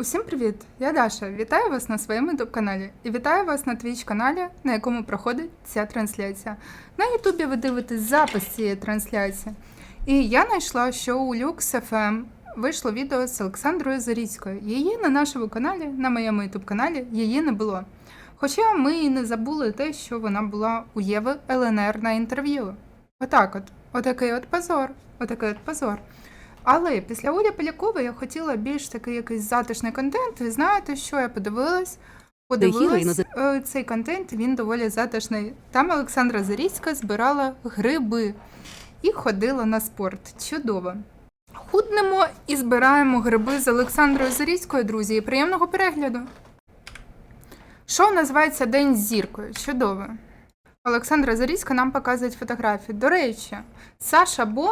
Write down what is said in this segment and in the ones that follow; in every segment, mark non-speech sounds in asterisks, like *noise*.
Усім привіт! Я Даша. Вітаю вас на своєму youtube каналі і вітаю вас на Twitch каналі, на якому проходить ця трансляція. На Ютубі ви дивитесь запис цієї трансляції. І я знайшла, що у Lux FM вийшло відео з Олександрою Заріцькою. Її на нашому каналі, на моєму youtube каналі, її не було. Хоча ми і не забули те, що вона була у Єви ЛНР на інтерв'ю. Отак от, отакий от позор, отакий от позор. Але після Олі Полякової я хотіла більш такий якийсь затишний контент. І знаєте, що я подивилась? Подивилась е, цей контент, він доволі затишний. Там Олександра Заріцька збирала гриби і ходила на спорт. Чудово. Худнемо і збираємо гриби з Олександрою Заріцькою, друзі, і приємного перегляду. Шоу називається День з зіркою. Чудово. Олександра Заріцька нам показує фотографії. До речі, Саша Бо,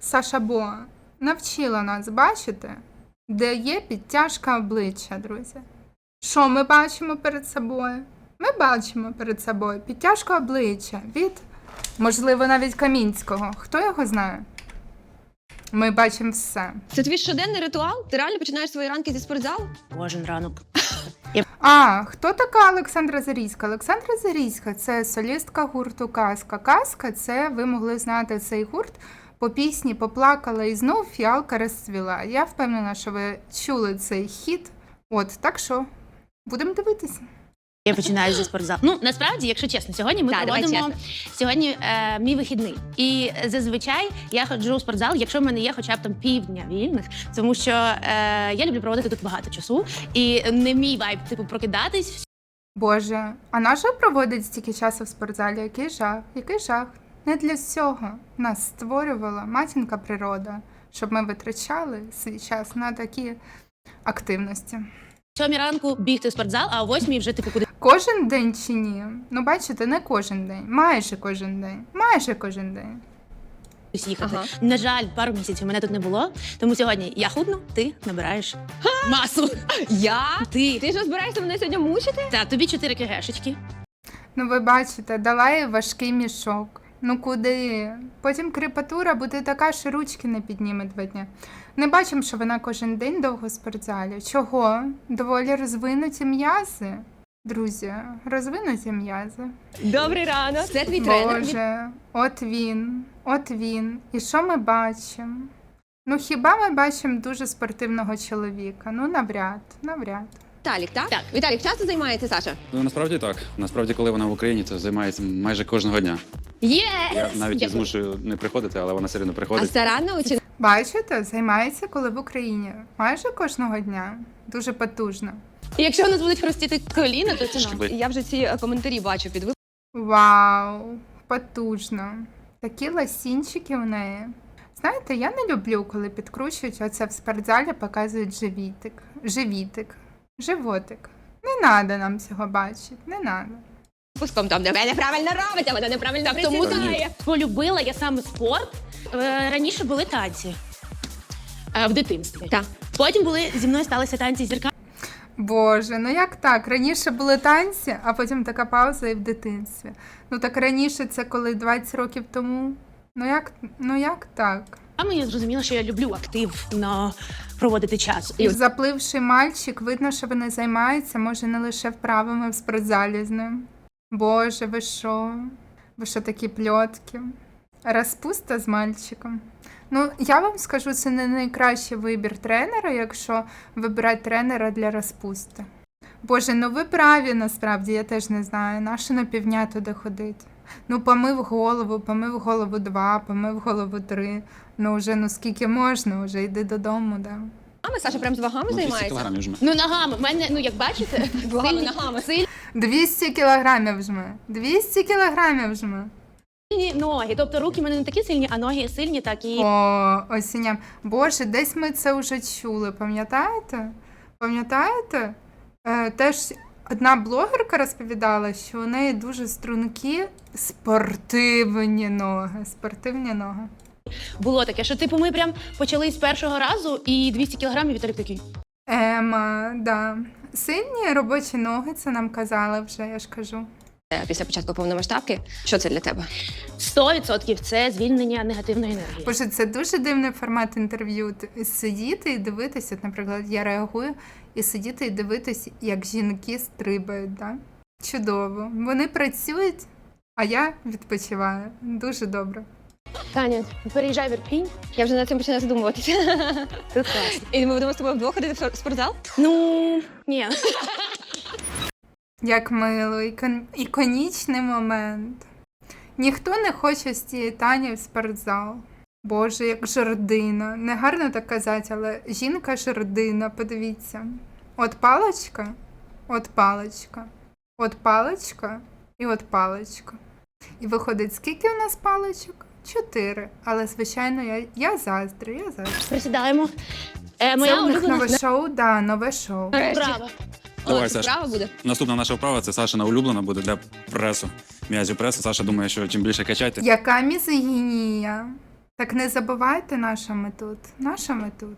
Саша Бо навчила нас бачити, де є підтяжка обличчя, друзі. Що ми бачимо перед собою? Ми бачимо перед собою підтяжка обличчя від, можливо, навіть Камінського. Хто його знає? Ми бачимо все. Це твій щоденний ритуал? Ти реально починаєш свої ранки зі спортзалу? Кожен ранок. *laughs* А, хто така Олександра Зарійська? Олександра Зарійська це солістка гурту Казка. Казка це ви могли знати цей гурт по пісні Поплакала і знов фіалка розцвіла. Я впевнена, що ви чули цей хіт. От, так що будемо дивитися. Я починаю зі спортзалу. Ну насправді, якщо чесно, сьогодні ми давай проводимо сьогодні е, мій вихідний. І зазвичай я ходжу у спортзал, якщо в мене є хоча б там півдня вільних, тому що е, я люблю проводити тут багато часу. І не мій вайб, типу, прокидатись. Боже, а наша проводить стільки часу в спортзалі? Який жах, який жах. Не для цього нас створювала матінка природа, щоб ми витрачали свій час на такі активності. Сьомій ранку бігти в спортзал, а о восьмій вже типу куди Кожен день чи ні? Ну, бачите, не кожен день. Майже кожен день. Майже кожен день. їхати. Ага. На жаль, пару місяців мене тут не було. Тому сьогодні я худну, ти набираєш масу. Я? Ти Ти що збираєшся мене сьогодні мучити? та тобі чотири кегешечки. Ну, ви бачите, дала їй важкий мішок. Ну куди? Потім крепатура буде така, що ручки не підніме два дні. Не бачимо, що вона кожен день довго в спортзалі. Чого? Доволі розвинуті м'язи. Друзі, розвинуті м'язи. Добрий ранок. Це твій тренер. Боже, от він, от він. І що ми бачимо? Ну хіба ми бачимо дуже спортивного чоловіка? Ну навряд, навряд. Віталік, так? Так. Віталік, часто займається Саша? Ну насправді так. Насправді, коли вона в Україні, то займається майже кожного дня. Є! Я навіть її змушую не приходити, але вона все одно А приходить. старанно чи Бачите, займається коли в Україні. Майже кожного дня. Дуже потужно. І якщо у нас будуть хрустіти коліна, то це нам. Я вже ці е, коментарі бачу під Вау, потужно. Такі ласінчики в неї. Знаєте, я не люблю, коли підкручують оце в спортзалі, показують живітик. Живітик. Животик. Не треба нам цього бачити, не треба. Випуском, там, де ви неправильно робите, вона неправильно Тому присідає. полюбила я саме спорт. Е, Раніше були танці Е, в дитинстві. Так. Потім були зі мною сталися танці зірка. Боже, ну як так? Раніше були танці, а потім така пауза і в дитинстві. Ну так раніше це коли 20 років тому. Ну як, ну як так? А я зрозуміла, що я люблю активно проводити час. І запливший мальчик, видно, що вони займаються, може, не лише вправами в спортзалі з ним. Боже, ви що? Ви що такі пльотки? Розпуста з мальчиком. Ну, я вам скажу, це не найкращий вибір тренера, якщо вибирати тренера для розпусти. Боже, ну ви праві насправді, я теж не знаю, нащо на півдня туди ходити. Ну, помив голову, помив голову два, помив голову три. Ну, вже ну скільки можна, вже йди додому, да. Мама Саша прям з вагами Ну, 200 займається? кілограмів жме. Ну ногами, в мене, ну як бачите, *laughs* Вагами, сильні, ногами. 200 кілограмів жме. 200 кілограмів жме. сильні ноги. Тобто руки в мене не такі сильні, а ноги сильні, так і О, осінням. Боже, десь ми це вже чули, пам'ятаєте? Пам'ятаєте? Е, теж одна блогерка розповідала, що у неї дуже стрункі спортивні ноги. Спортивні ноги. Було таке, що типу ми прям почали з першого разу і 200 кілограмів Віталік такий. Ема, да. Сильні робочі ноги, це нам казали вже, я ж кажу. Е, Після початку повномасштабки. Що це для тебе? 100% це звільнення негативної енергії. Боже, це дуже дивний формат інтерв'ю. Сидіти і дивитися. От, наприклад, я реагую і сидіти і дивитись, як жінки стрибають. Да? Чудово. Вони працюють, а я відпочиваю. Дуже добре. Таня, переїжджай в Ірпінь. Я вже над цим починаю задумуватися. *laughs* Тут класно. І ми будемо з тобою вдвох ходити в спортзал? Ну, ні. *laughs* Як мило, ікон... іконічний момент. Ніхто не хоче з цієї Тані в спортзал. Боже, як жердина. Не гарно так казати, але жінка жердина, подивіться. От паличка, от паличка, от паличка і от паличка. І виходить, скільки у нас паличок? Чотири. Але, звичайно, я, я заздрю, я заздрю. Присідаємо. Е, Це у них улюблена нове шоу, да, нове шоу. Нарешті. справа. Давай, Саш. справа буде. Наступна наша вправа це Сашина улюблена буде для пресу. М'язів пресу. Саша думає, що чим більше качати, Яка мізогінія? Так не забувайте, наша ми тут. Наша ми тут.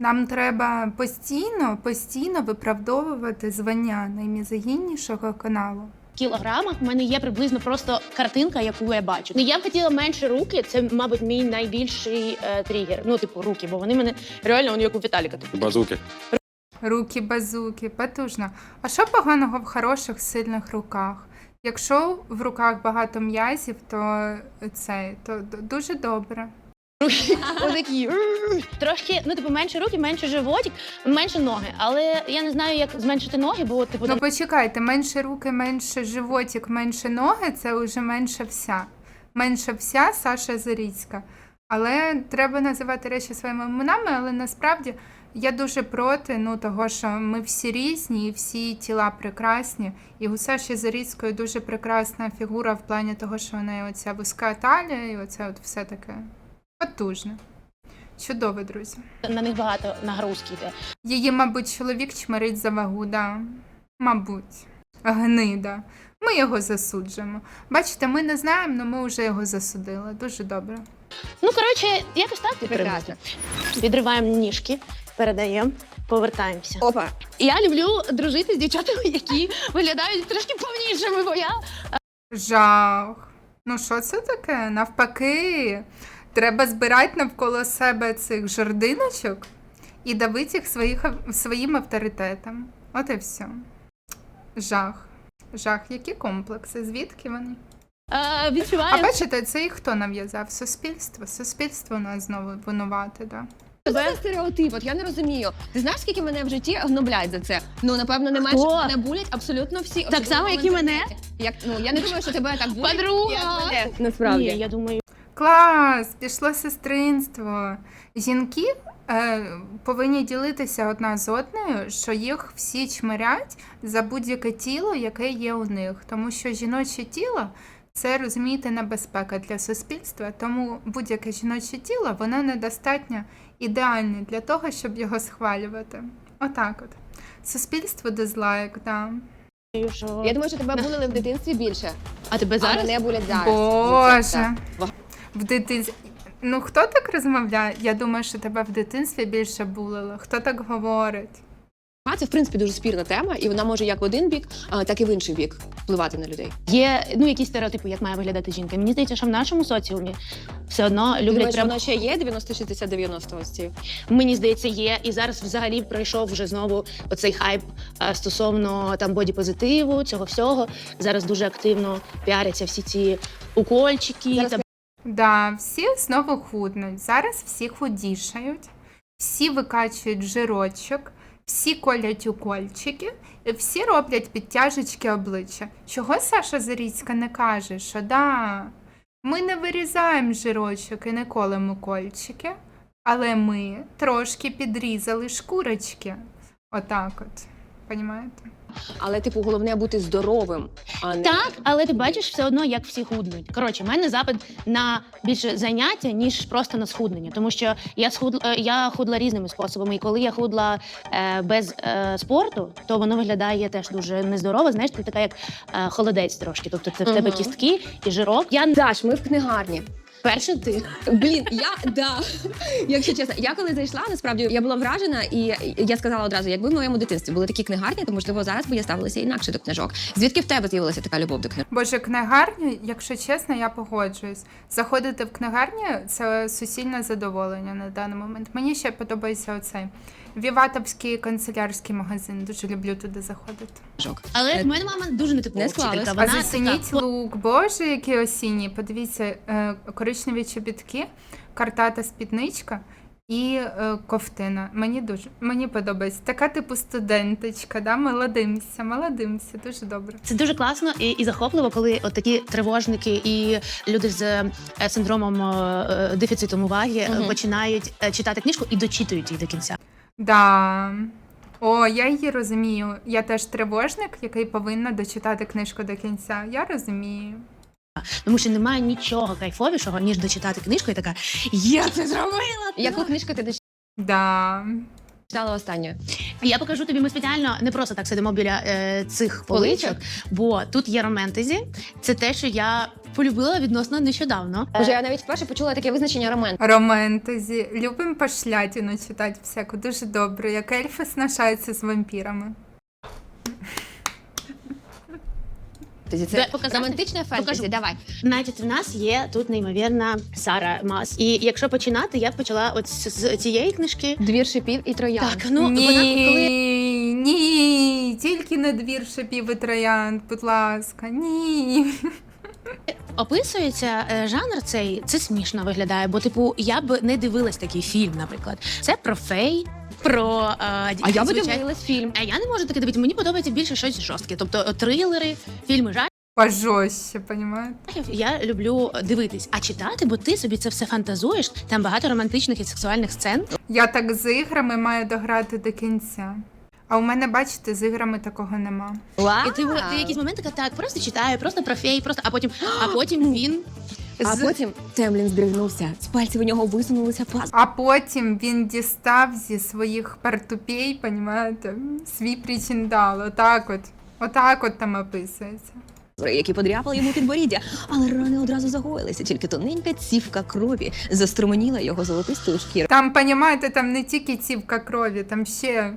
Нам треба постійно, постійно виправдовувати звання наймізогіннішого каналу. Кілограмах в мене є приблизно просто картинка, яку я бачу. Ну я б хотіла менше руки. Це, мабуть, мій найбільший е, тригер. Ну, типу, руки, бо вони мене реально вони як у Віталіка. Типу. базуки. Руки, базуки, потужно. А що поганого в хороших, сильних руках? Якщо в руках багато м'язів, то це то дуже добре. Отакі. Трошки, ну типу, менше руки, менше животик, менше ноги. Але я не знаю, як зменшити ноги, бо типу Ну там почекайте, менше руки, менше животик, менше ноги це вже менше вся. Менше вся Саша Заріцька. Але треба називати речі своїми іменами, але насправді я дуже проти ну, того, що ми всі різні, і всі тіла прекрасні. І у Саші Заріцької дуже прекрасна фігура в плані того, що в неї оця вузька талія, і оце от все таке потужне. Чудово, друзі. на них багато нагрузки йде. Її, мабуть, чоловік чмирить за вагу, да. Мабуть. Гнида. Ми його засуджуємо. Бачите, ми не знаємо, але ми вже його засудили. Дуже добре. Ну коротше, якось так Прекрасно. Відриваємо ніжки, передаємо, повертаємося. Опа. Я люблю дружити з дівчатами, які виглядають трошки повнішими, бо я Жах. Ну, що це таке? Навпаки, треба збирати навколо себе цих жердиночок і давити їх своїх, своїм авторитетом. От і все. Жах. Жах, які комплекси? Звідки вони? е, А відчуваю бачите, це і хто нав'язав? Суспільство. Суспільство у нас знову винувате, да. Це за стереотип? От я не розумію. Ти знаєш, скільки мене в житті гноблять за це? Ну напевно, не менше О! мене булять абсолютно всі. Так само, особливо як і мене. інтернеті. Як ну я не думаю, що тебе так булять. Подруга! як мене, Насправді. Ні, я думаю, Клас! Пішло сестринство. Жінки е, повинні ділитися одна з одною, що їх всі чмирять за будь-яке тіло, яке є у них. Тому що жіноче тіло це розумієте небезпека для суспільства. Тому будь-яке жіноче тіло воно недостатньо ідеальне для того, щоб його схвалювати. Отак от. Суспільство дизлайк, да. Я думаю, що тебе булили в дитинстві більше, а тебе а зараз мене булять зараз. Боже. В дитинстві. Ну хто так розмовляє? Я думаю, що тебе в дитинстві більше булило. Хто так говорить? А це в принципі дуже спірна тема, і вона може як в один бік, так і в інший бік впливати на людей. є ну якісь стереотипи, як має виглядати жінка. Мені здається, що в нашому соціумі все одно люблять Думаєш, прям воно ще є 90 60 90 ось. Мені здається, є. І зараз взагалі пройшов вже знову оцей хайп стосовно там бодіпозитиву, цього всього. Зараз дуже активно піаряться всі ці укольчики. Зараз Да, всі знову худнуть. Зараз всі худішають, всі викачують жирочок, всі колять укольчики, і всі роблять підтяжечки обличчя. Чого Саша Заріцька не каже, що да, ми не вирізаємо жирочок і не колемо укольчики, але ми трошки підрізали шкурочки. Отак от. Понімаєте? Але типу головне бути здоровим, а не Так, але ти бачиш все одно, як всі худнуть. Коротше, в мене запит на більше заняття, ніж просто на схуднення. Тому що я схудла, е, я худла різними способами. І коли я худла е, без е, спорту, то воно виглядає теж дуже нездорово. Знаєш, ти така як е, холодець трошки. Тобто це в тебе кістки і жирок. Я Даш, ми в книгарні. Перше ти. Блін, я да. Якщо чесно, я коли зайшла, насправді я була вражена, і я сказала одразу, якби в моєму дитинстві були такі книгарні, то можливо зараз би я ставилася інакше до книжок. Звідки в тебе з'явилася така любов до книжок? Боже, книгарню, якщо чесно, я погоджуюсь. Заходити в книгарню це суцільне задоволення на даний момент. Мені ще подобається оцей Віватовський канцелярський магазин. Дуже люблю туди заходити. Але Е, в мене мама дуже нетипова не склалось. вчителька. А Вона зацініть така, лук, боже, які осінні. Подивіться, е, коричневі чобітки, картата спідничка і е, ковтина. Мені дуже мені подобається. Така типу студенточка, да? молодимся, молодимся, дуже добре. Це дуже класно і, і захопливо, коли от такі тривожники і люди з е, синдромом е, е, дефіциту уваги е, починають е, читати книжку і дочитують її до кінця. Да. О, я її розумію. Я теж тривожник, який повинна дочитати книжку до кінця. Я розумію. Тому що немає нічого кайфовішого, ніж дочитати книжку і така Я це зробила! Яку книжку ти Да. дочитала останньою? Я покажу тобі. Ми спеціально не просто так сидимо біля е, цих поличок, бо тут є романтезі. Це те, що я полюбила відносно нещодавно. Боже, я навіть вперше почула таке визначення роман. Романтезі. Любим пошлятіну читати всяку. Дуже добре. Як ельфи сношаються з вампірами. Це Де показати? романтичне фентезі. Покажу. Давай. Значить, в нас є тут неймовірна Сара Мас. І якщо починати, я б почала от з, з цієї книжки. Двір шипів і троян. Так, ну ні, вона коли ні, тільки не двір шипів і троянд, будь ласка, ні. Описується е, жанр цей, це смішно виглядає. Бо, типу, я б не дивилась такий фільм, наприклад. Це про фей, про е, А я би звичай- дивилась фільм. А я не можу таке дивитися. Мені подобається більше щось жорстке. Тобто е, трилери, фільми жахів. Пожорстче, понімаєте? Я люблю дивитись, а читати, бо ти собі це все фантазуєш. Там багато романтичних і сексуальних сцен. Я так з іграми маю дограти до кінця. А у мене, бачите, з іграми такого нема. І ти, ти якісь моменти така, так, просто читаю, просто про фей, просто, а потім, а потім він А З- потім Темлін здригнувся. З пальців у нього висунулися паз. А потім він дістав зі своїх партупей, понімаєте, свій причиндал. Отак от. Отак от там описується. які подряпали йому підборіддя, але рани одразу загоїлися, тільки тоненька цівка крові заструменіла його золотистою шкірою. Там, понімаєте, там не тільки цівка крові, там ще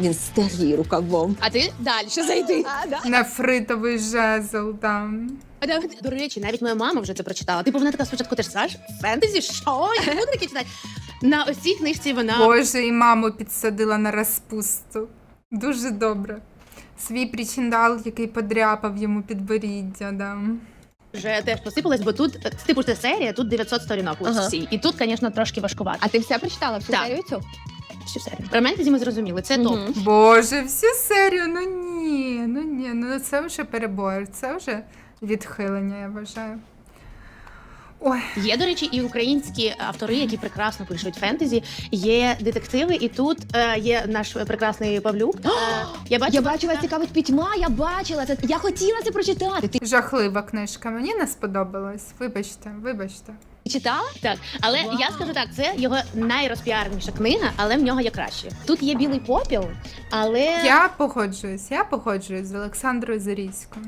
Він стер її рукавом. А ти далі зайди. А, да. нефритовий жезл там. До речі, навіть моя мама вже це прочитала. Типу вона така спочатку ти ж знаєш, фентезі, що? Я не буду таке читати. На ось цій книжці вона Боже, і маму підсадила на розпусту. Дуже добре. Свій причиндал, який подряпав йому підборіддя, да. вже теж посипалась, бо тут, типу, це серія, тут 900 сторінок у Ага. всій. І тут, звісно, трошки важкувато. А ти все прочитала всю Так. серію цю? Всю серію. Про ментезі ми зрозуміли, це топ. Мгм. Боже, всю серію, ну ні, ну ні, ну це вже перебор, це вже відхилення, я вважаю. Ой, Є, до речі, і українські автори, які прекрасно пишуть фентезі. Є детективи, і тут е, є наш прекрасний Павлюк. *gasps* Е, я бачу, Я бачила цікавить пітьма, я бачила це. Я хотіла це прочитати. Ти жахлива книжка, мені не сподобалась. Вибачте, вибачте. Читала? Так, але Вау. я скажу так, це його найрозпіареніша книга, але в нього є краще. Тут є білий попіл, але Я погоджуюсь, я погоджуюсь з Олександрою Зарійською.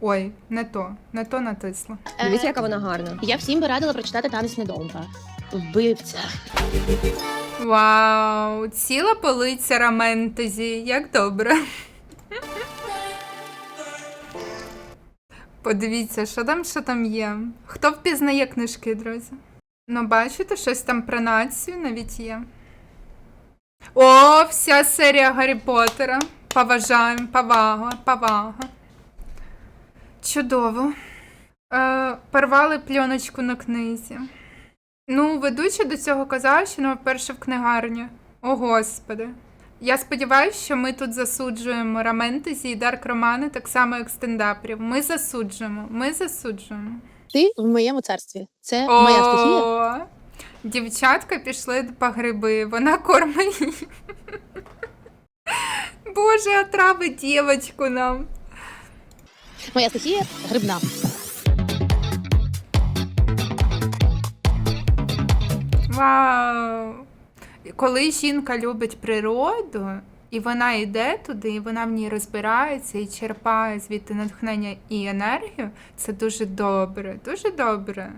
Ой, не то, не то натисла. е, Дивіться, яка вона гарна. я всім би радила прочитати танець недовга. Вбивця. Вау, ціла полиця романтезі, як добре. Подивіться, що там, що там є. Хто впізнає книжки, друзі? Ну, бачите, щось там про націю навіть є. О, вся серія Гаррі Поттера. Поважаємо, повага, повага. Чудово. Е, порвали пленочку на книзі. Ну, ведуча до цього казав, що вперше в книгарні. О, господи. Я сподіваюся, що ми тут засуджуємо романтезі і дарк романи так само, як стендаперів. Ми засуджуємо, ми засуджуємо. Ти в моєму царстві. Це моя стихія. Дівчатка пішли по гриби, вона кормить. Боже, отрави дівочку нам. Моя стихія грибна. Вау! Коли жінка любить природу, і вона йде туди, і вона в ній розбирається і черпає звідти натхнення і енергію, це дуже добре, дуже добре.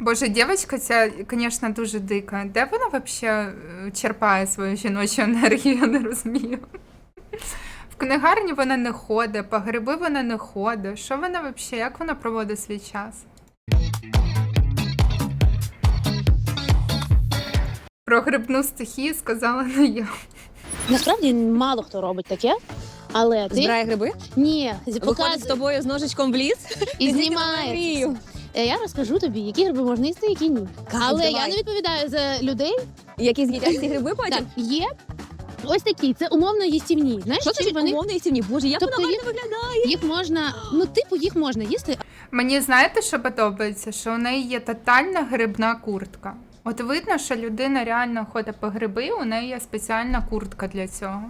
Боже, дівчинка ця, звісно, дуже дика. Де вона взагалі черпає свою жіночу *laughs* енергію, я не розумію. В книгарні вона не ходить, по гриби вона не ходить. Що вона взагалі, як вона проводить свій час? Про грибну стихію сказала не я. Насправді мало хто робить таке, але ти Збирає гриби, ні, виходить з показує тобою з ножичком в ліс. і *laughs* знімає. мрію. Е, Я розкажу тобі, які гриби можна їсти, які ні. Але давай. я не відповідаю за людей. Які з'їдять ці гриби потім? Так, є ось такі, це умовно їстівні. Знаєш, Що це вони умовний стівні? Боже, як Тобто вона їх- гарно виглядає. їх можна, ну типу їх можна їсти, Мені знаєте, що подобається? Що у неї є тотальна грибна куртка. От видно, що людина реально ходить по гриби, у неї є спеціальна куртка для цього.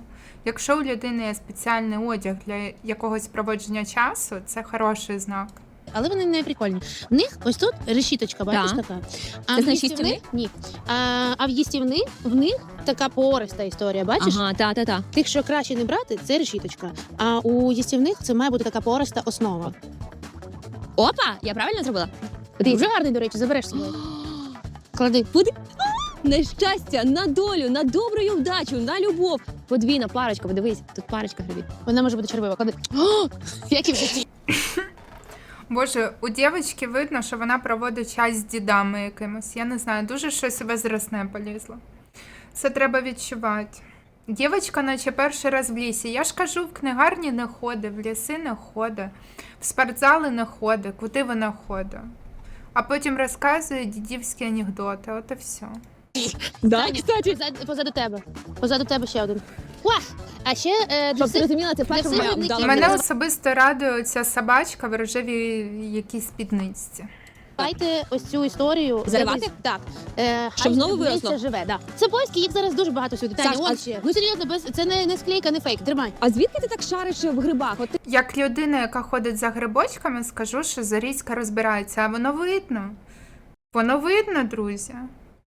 Якщо у людини є спеціальний одяг для якогось проводження часу, це хороший знак. але вони не прикольні. В них ось тут решіточка, бачиш Так. така. А Це в значить ні. А, а в їстівних в них така пориста історія. Бачиш? Ага, та, та, та. Тих, що краще не брати, це решіточка. А у їстівних це має бути така пориста основа. Опа, я правильно зробила? Дуже гарний, до речі, забереш з собою. *gasps* *gasps* Клади. Куди? На щастя, на долю, на добру вдачу, на любов. Подвійна парочка, подивись, тут парочка грибів. Вона може бути червива. Клади. О, як і в житті. Боже, у дівчинки видно, що вона проводить час з дідами якимось. Я не знаю, дуже щось возрастне полізло. Це треба відчувати. Дівчинка, наче перший раз в лісі. Я ж кажу, в книгарні не ходить, в ліси не ходить, в спортзали не ходить, куди вона ходить. А потім розказує дідівські анекдоти. От і все. Да, кстати. позаду, позаду тебе. Позаду тебе ще один. Уах! А ще е, для Щоб ти всіх- розуміла, це перша всіх моя грибників. вдала. Мене Мене особисто радує ця собачка в рожевій якійсь спідниці. Давайте ось цю історію. Заривати? Так. Е, Щоб хай знову грибниця виросло? живе, да. Це польські, їх зараз дуже багато сюди. Таня, Саш, он ще. Ну серйозно, без це не, не склейка, не фейк. Тримай. А звідки ти так шариш в грибах? От ти Як людина, яка ходить за грибочками, скажу, що Зарізька розбирається, а воно видно. Воно видно, друзі.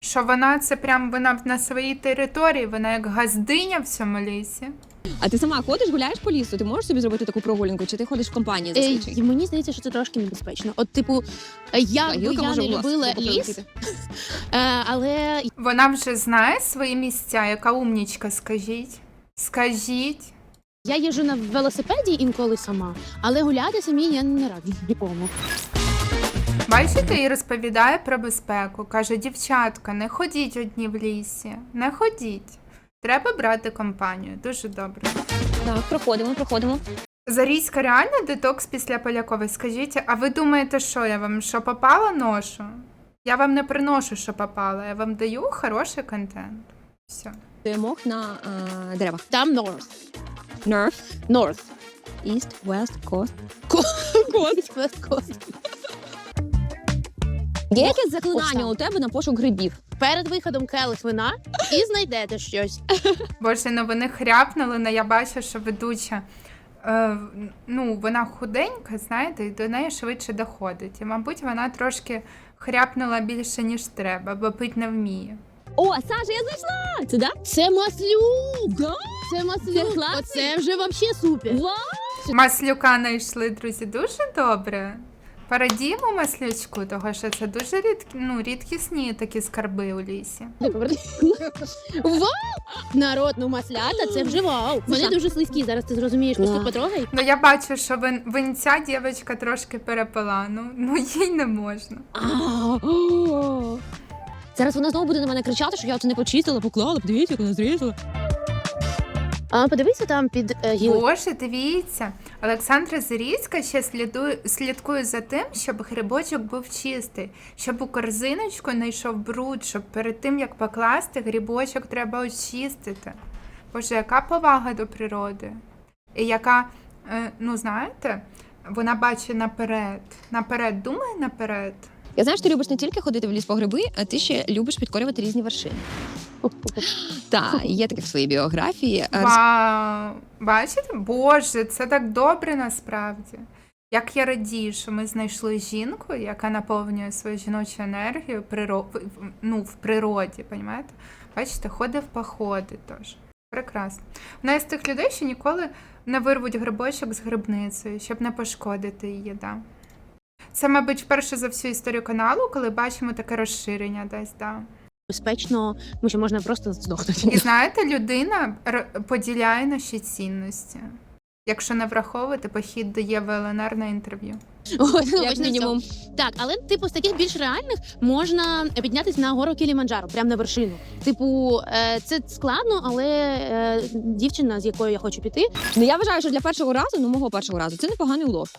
Що вона це прям вона на своїй території, вона як газдиня в цьому лісі. А ти сама ходиш, гуляєш по лісу? Ти можеш собі зробити таку прогулянку, чи ти ходиш в компанії зазвичай? Е, мені здається, що це трошки небезпечно. От, типу, е, як гілка я може не в глаз любила глибоко ліс, *laughs* е, але Вона вже знає свої місця, яка умнічка, скажіть. Скажіть. я їжджу на велосипеді інколи сама, але гуляти самі я не раджу нікому. Бачите, і розповідає про безпеку. Каже, дівчатка, не ходіть одні в лісі, не ходіть. Треба брати компанію. Дуже добре. Так, проходимо, проходимо. Зарізька реально детокс після Полякової. Скажіть, а ви думаєте, що я вам що попала ношу? Я вам не приношу, що попало, я вам даю хороший контент. Все. Стоїмо на е, деревах. Там North. North, North. East, West, Coast. Coast. West Coast. Є якесь заклинання у тебе на пошук грибів? Перед виходом келих вина і знайдете щось. *laughs* Боже, ну вони хряпнули, але я бачу, що ведуча. Е, ну, вона худенька, знаєте, і до неї швидше доходить. І, мабуть, вона трошки хряпнула більше, ніж треба, бо пить не вміє. О, Саша, я знайшла! Це да? Це маслюк! Да? Це Це маслюк! класний. Оце вже вообще супер. Вау! Маслюка знайшли, друзі, дуже добре. Порадіємо маслючку, того що це дуже рідкі, ну, рідкісні такі скарби у лісі. *laughs* Вау! Народ, ну маслята, це вже вау. Вони дуже слизькі, зараз ти зрозумієш, просто Да. потрогай. Ну я бачу, що вин, винця дівчинка трошки перепила. Ну, ну їй не можна. Зараз вона знову буде на мене кричати, що я це не почистила, поклала, подивіться, як вона зрізала. А подивися там під е. Боже, дивіться, Олександра Зарізька ще слідує, слідкує за тим, щоб грибочок був чистий, щоб у корзиночку не йшов бруд, щоб перед тим як покласти, грибочок треба очистити. Боже, яка повага до природи? І яка, е, ну знаєте, вона бачить наперед. Наперед, думає наперед. Я знаю, що ти любиш не тільки ходити в ліс по гриби, а ти ще любиш підкорювати різні вершини. *laughs* Так, є таке в своїй біографії. Вау! Бачите? Боже, це так добре насправді. Як я радію, що ми знайшли жінку, яка наповнює свою жіночу енергію приро... ну, в природі, понімаєте? Бачите, ходить в походи теж. Прекрасно. Вона із тих людей, що ніколи не вирвуть грибочок з грибницею, щоб не пошкодити її. Да. Це, мабуть, вперше за всю історію каналу, коли бачимо таке розширення десь, да. Безпечно, тому що можна просто здохнути. І знаєте, людина поділяє наші цінності. Якщо не враховувати похід до ЄВЛНР на інтерв'ю. *laughs* От, ну, Як мінімум. Так, але типу з таких більш реальних можна піднятися на гору Кіліманджаро, прямо на вершину. Типу, е, це складно, але е, дівчина, з якою я хочу піти, Ну я вважаю, що для першого разу, ну мого першого разу, це непоганий улов.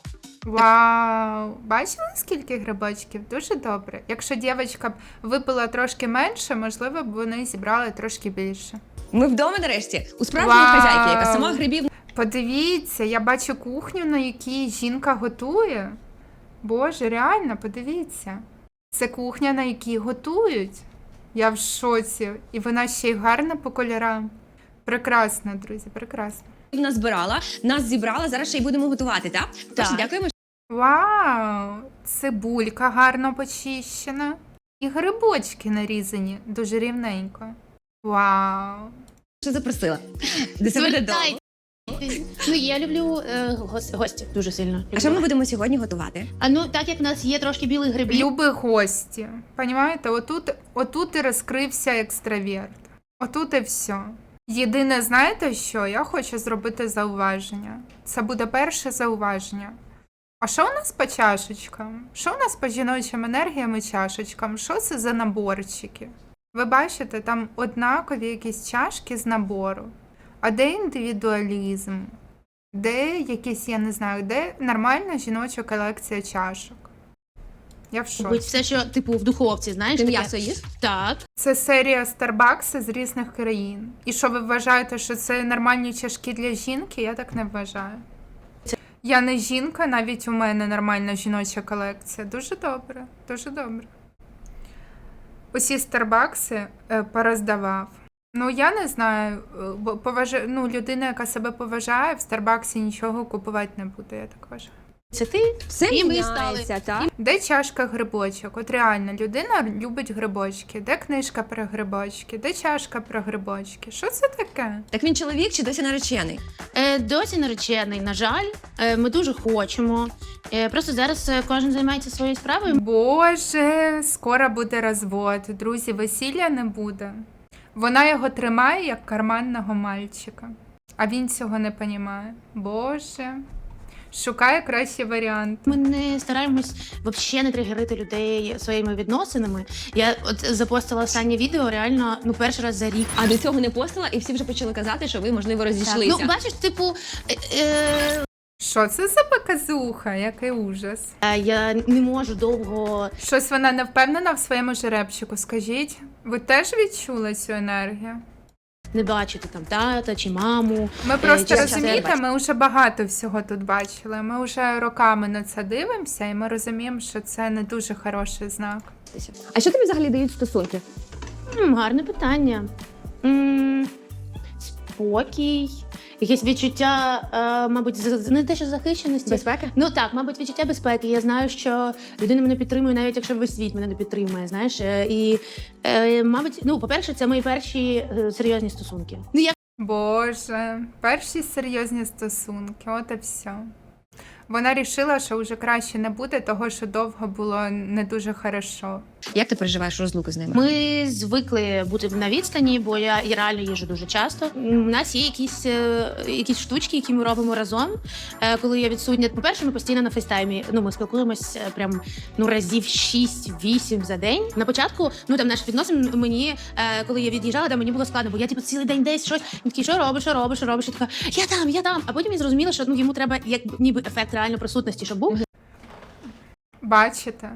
Вау! Бачили, скільки грибочків? Дуже добре. Якщо дівчинка б випила трошки менше, можливо, б вони зібрали трошки більше. Ми вдома нарешті у справжньої Вау. хазяйки, яка сама грибів Подивіться, я бачу кухню, на якій жінка готує. Боже, реально, подивіться. Це кухня, на якій готують. Я в шоці. І вона ще й гарна по кольорам. Прекрасно, друзі, прекрасно. нас збирала, нас зібрала. Зараз ще й будемо готувати, так? Тож дякуємо. Вау! Цибулька гарно почищена. І грибочки нарізані дуже рівненько. Вау! що запросила. До себе додому. Ну, я люблю е, гос- гостів дуже сильно. А що ми будемо сьогодні готувати? А ну, так як в нас є трошки білих грибів, Люби гості. Понімаєте, отут, отут і розкрився екстраверт. Отут і все. Єдине, знаєте що? Я хочу зробити зауваження. Це буде перше зауваження. А що у нас по чашечкам? Що у нас по жіночим енергіям і чашечкам? Що це за наборчики? Ви бачите, там однакові якісь чашки з набору. А де індивідуалізм? Де якісь, я не знаю, де нормальна жіноча колекція чашок? Я в Будь все, що типу в духовці, знаєш, Ти м'ясо їш? Так. Це серія Starbucks з різних країн. І що ви вважаєте, що це нормальні чашки для жінки? Я так не вважаю. Я не жінка, навіть у мене нормальна жіноча колекція. Дуже добре, дуже добре. Усі Старбакси е, пороздавав. Ну, я не знаю, е, бо поважа... ну, людина, яка себе поважає, в Старбаксі нічого купувати не буде, я так вважаю. Це ти? Все І ми міняється, так? Де чашка грибочок? От реально, людина любить грибочки. Де книжка про грибочки? Де чашка про грибочки? Що це таке? Так він чоловік чи досі наречений? Е, досі наречений, на жаль. Е, ми дуже хочемо. Е, просто зараз е, кожен займається своєю справою. Боже, скоро буде розвод. Друзі, весілля не буде. Вона його тримає як карманного мальчика. А він цього не понімає. Боже. Шукає кращий варіант. Ми не стараємось взагалі не тригерити людей своїми відносинами. Я от запостила останнє відео, реально, ну перший раз за рік. А до цього не постила, і всі вже почали казати, що ви, можливо, Так, розійшлися. Ну, бачиш, типу, е, е, Що це за показуха? Який ужас. е, я не можу довго. Щось вона не впевнена в своєму жеребчику. Скажіть, ви теж відчули цю енергію? Не бачити там тата чи маму. Ми просто часто розумієте, ми вже багато всього тут бачили. Ми вже роками на це дивимося, і ми розуміємо, що це не дуже хороший знак. А що тобі взагалі дають стосунки? М, гарне питання. М, спокій, якесь відчуття, е, мабуть, з- з- не те, що захищеності. Безпека? Ну так, мабуть, відчуття безпеки. Я знаю, що людина мене підтримує, навіть якщо весь світ мене не підтримує. Знаєш, Е, і е, мабуть, ну, по-перше, це мої перші е, серйозні стосунки. Ну я Боже, перші серйозні стосунки, от і все. Вона рішила, що вже краще не буде, того що довго було не дуже хорошо. Як ти переживаєш розлуку з ними? Ми звикли бути на відстані, бо я і реально їжу дуже часто. У нас є якісь, е, якісь штучки, які ми робимо разом. Е, Коли я відсутня, по-перше, ми постійно на фейстаймі. Ну, ми спілкуємось е, прям ну разів 6-8 за день. На початку, ну там наших відносин мені, е, коли я від'їжджала, там мені було складно, бо я типу цілий день десь щось. Він такий, що робиш, що робиш, що робиш? Я така, я там, я там. А потім я зрозуміла, що ну йому треба як ніби ефект реально присутності, щоб був. Бачите?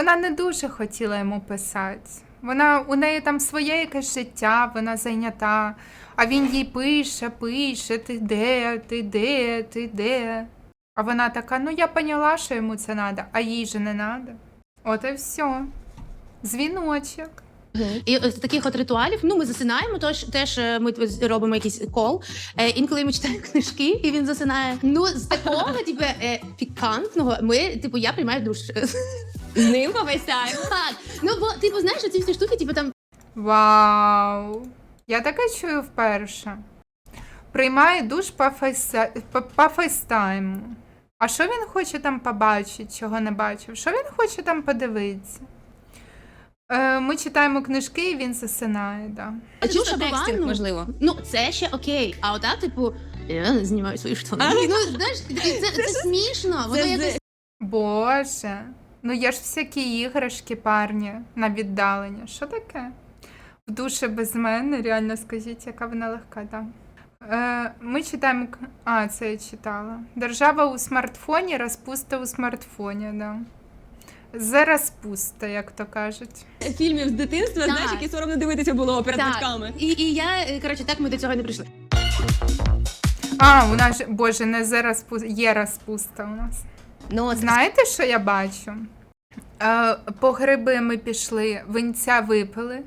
Вона не дуже хотіла йому писати. Вона у неї там своє якесь життя, вона зайнята. А він їй пише, пише, ти де, ти де, ти де. А вона така: ну я поняла, що йому це треба, а їй же не треба. От і все. Дзвіночок. І з таких от ритуалів, ну ми засинаємо, тож теж е, ми робимо якийсь кол. Е, інколи ми читаємо книжки, і він засинає. Ну з такого, типу, е, пікантного, ми, типу, я приймаю душ. З ним повисяю. Так, ну бо типу, знаєш, ці всі штуки, типу там Вау! Я таке чую вперше. Приймає душ по, фейса... по, по фейстайму. А що він хоче там побачити, чого не бачив? Що він хоче там подивитися? Е, ми читаємо книжки, і він засинає, да. А чув, що текстинг, ну, можливо. Ну, це ще окей. А отак, типу, я знімаю свої штани. Ну, знаєш, це, це смішно. Воно якось Боже, ну є ж всякі іграшки, парні, на віддалення. Що таке? В душі без мене, реально скажіть, яка вона легка, так. Е, ми читаємо. к- А, це я читала. Держава у смартфоні, розпуста у смартфоні, да. За розпуста, як то кажуть. Фільмів з дитинства, Так. знаєш, які соромно дивитися було перед батьками. І, і я, е, коротше, так ми до цього не прийшли. А, у нас же, боже, не за розпуста, є розпуста у нас. Ну, от Знаєте, що я бачу? Е, по гриби ми пішли, винця випили.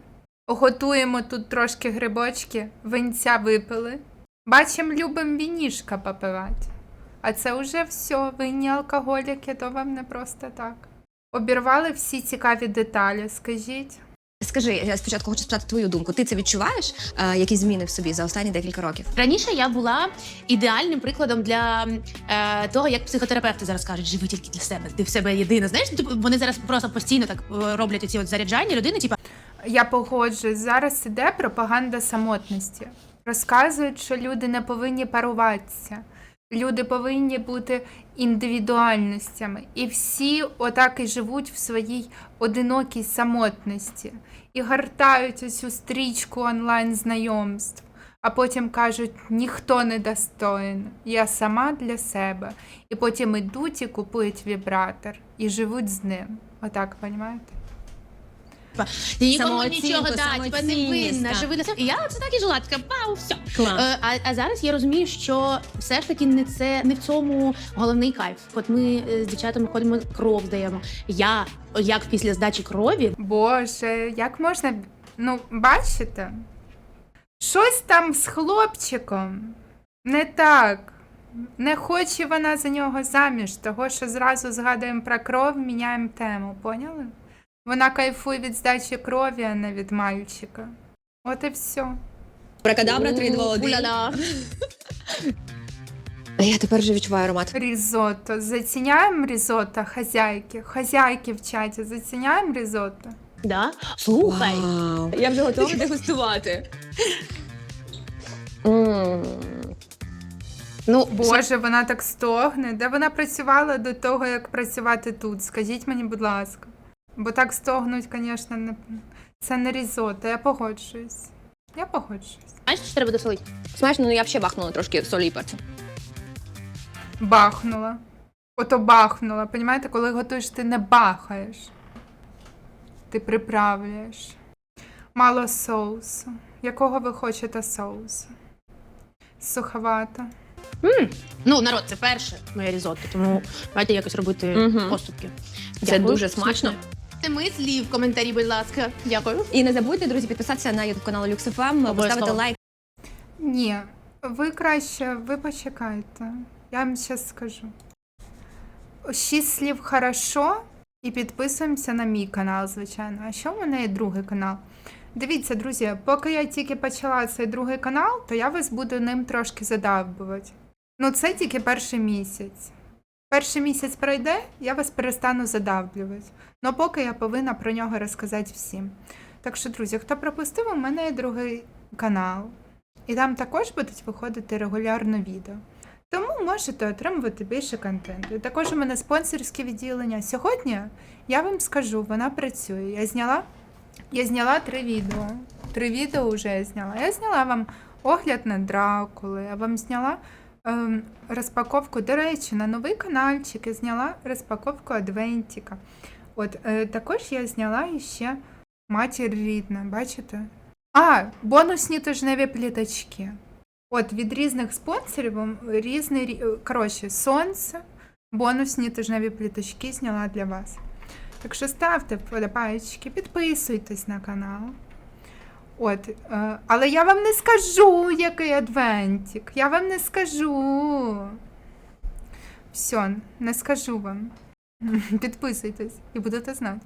Готуємо тут трошки грибочки, винця випили. Бачимо, любим вінішка попивати. А це вже все, винні алкоголіки, то вам не просто так. Обірвали всі цікаві деталі, скажіть. Скажи, я спочатку хочу спитати твою думку. Ти це відчуваєш? Е, якісь зміни в собі за останні декілька років? Раніше я була ідеальним прикладом для е, того, як психотерапевти зараз кажуть, живи тільки для себе, ти в себе єдина. Знаєш, типу, вони зараз просто постійно так е, роблять оці от заряджання людини, типу, Я погоджуюсь, зараз іде пропаганда самотності. Розказують, що люди не повинні паруватися. Люди повинні бути індивідуальностями. І всі отак і живуть в своїй одинокій самотності і гартають цю стрічку онлайн знайомств, а потім кажуть, ніхто не достоїн, я сама для себе. І потім ідуть і купують вібратор і живуть з ним. Отак, розумієте? Ти нікому Самооцінку, нічого да, типа не самоцінність, винна, так. живи себе. І я це так і жила, така пау, все. Клас. Е, а, а зараз я розумію, що все ж таки не це не в цьому головний кайф. От ми е, з дівчатами ходимо, кров здаємо. Я як після здачі крові Боже, як можна. Ну, бачите? Щось там з хлопчиком не так. Не хоче вона за нього заміж, того що зразу згадуємо про кров, міняємо тему, поняли? Вона кайфує від здачі крові, а не від мальчика. От і все. Бракадабра 3, 2, 1. Уля-ля. Я тепер вже відчуваю аромат. Різотто. Заціняємо різотто, хазяйки. Хазяйки в чаті, заціняємо різотто. Да? Слухай. Вау. Я вже готова дегустувати. Ну, Боже, вона так стогне. Де вона працювала до того, як працювати тут? Скажіть мені, будь ласка. Бо так стогнуть, звісно, не... це не різота. Я погоджуюсь. Я погоджуюсь. знаєш, що треба досолити? Смачно, ну я ще бахнула трошки солі і перцю. Бахнула. Ото бахнула. Понімаєте, коли готуєш, ти не бахаєш. Ти приправляєш. Мало соусу. Якого ви хочете соусу? Суховата. Ну, народ, це перше моє різотто, тому давайте якось робити Мгм. поступки. Це дуже смачно. Ти мислі в коментарі, будь ласка. Дякую. І не забудьте, друзі, підписатися на YouTube канал LuxFM, поставити лайк. Ні, ви краще, ви почекайте. Я вам зараз скажу. Шість слів хорошо і підписуємося на мій канал, звичайно. А що в мене є другий канал? Дивіться, друзі, поки я тільки почала цей другий канал, то я вас буду ним трошки задавбувати. Ну, це тільки перший місяць. Перший місяць пройде, я вас перестану задавлювати. Ну, поки я повинна про нього розказати всім. Так що, друзі, хто пропустив, у мене є другий канал. І там також будуть виходити регулярно відео. Тому можете отримувати більше контенту. І також у мене спонсорське відділення. Сьогодні я вам скажу, вона працює. Я зняла, я зняла три відео. Три відео вже я зняла. Я зняла вам огляд на Дракули, я вам зняла ем, розпаковку, до речі, на новий каналчик я зняла розпаковку Адвентіка. От е, також я зняла іще матір рідна, бачите? А, бонусні тижневі пліточки. От від різних спонсорів різний коротше, сонце, бонусні тижневі пліточки зняла для вас. Так що ставте вподобайки, підписуйтесь на канал. От, е, але я вам не скажу, який адвентик. Я вам не скажу. Все, не скажу вам. Підписуйтесь і будете знати.